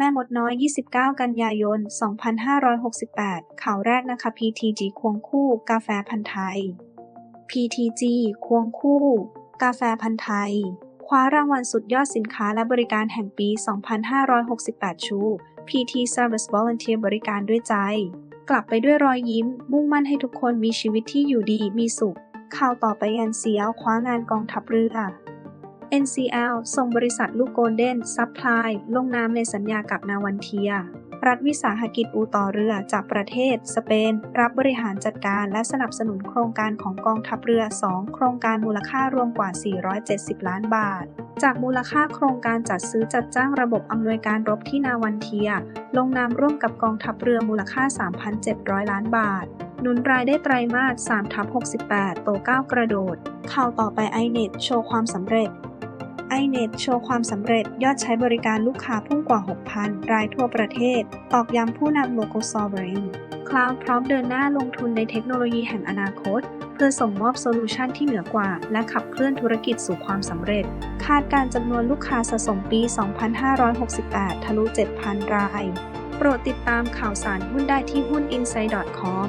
แม่มดน้อย 29 กันยายน 2568 ข่าวแรกนะคะ PTG ควงคู่ กาแฟพันธ์ไทย PTG ควงคู่ กาแฟพันธ์ไทย คว้ารางวัลสุดยอดสินค้าและบริการแห่งปี 2568 ชู PT Service Volunteer บริการด้วยใจ กลับไปด้วยรอยยิ้ม มุ่งมั่นให้ทุกคนมีชีวิตที่อยู่ดีมีสุข ข่าวต่อไป NCL คว้างานกองทัพเรือ NCL ส่งบริษัทลูกโกลเด้นซัพพลายลงนามในสัญญากับนาวันเทีย รัฐวิสาหกิจอูต่อเรือจากประเทศ สเปน รับบริหารจัดการและสนับสนุนโครงการของกองทัพเรือ 2 โครงการมูลค่ารวมกว่า 470 ล้านบาท จากมูลค่าโครงการจัดซื้อจัดจ้างระบบอำนวยการรบที่นาวันเทีย ลงนามร่วมกับกองทัพเรือมูลค่า 3,700 ล้านบาทหนุนรายได้ไตรมาส3ทับ68 โตก้ากระโดด ข่าวต่อไป iNet โชว์ความสำเร็จ iNet โชว์ความสำเร็จยอดใช้บริการลูกค้าพุ่งกว่า 6,000 รายทั่วประเทศ ตอกย้ำผู้นำ Local Sovereign Cloud พร้อมเดินหน้าลงทุนในเทคโนโลยีแห่งอนาคต เพื่อส่งมอบโซลูชันที่เหนือกว่า และขับเคลื่อนธุรกิจสู่ความสำเร็จ คาดการจำนวนลูกค้าสะสมปี 2568 ทะลุ 7,000 ราย โปรดติดตามข่าวสารหุ้นได้ที่หุ้น insight.com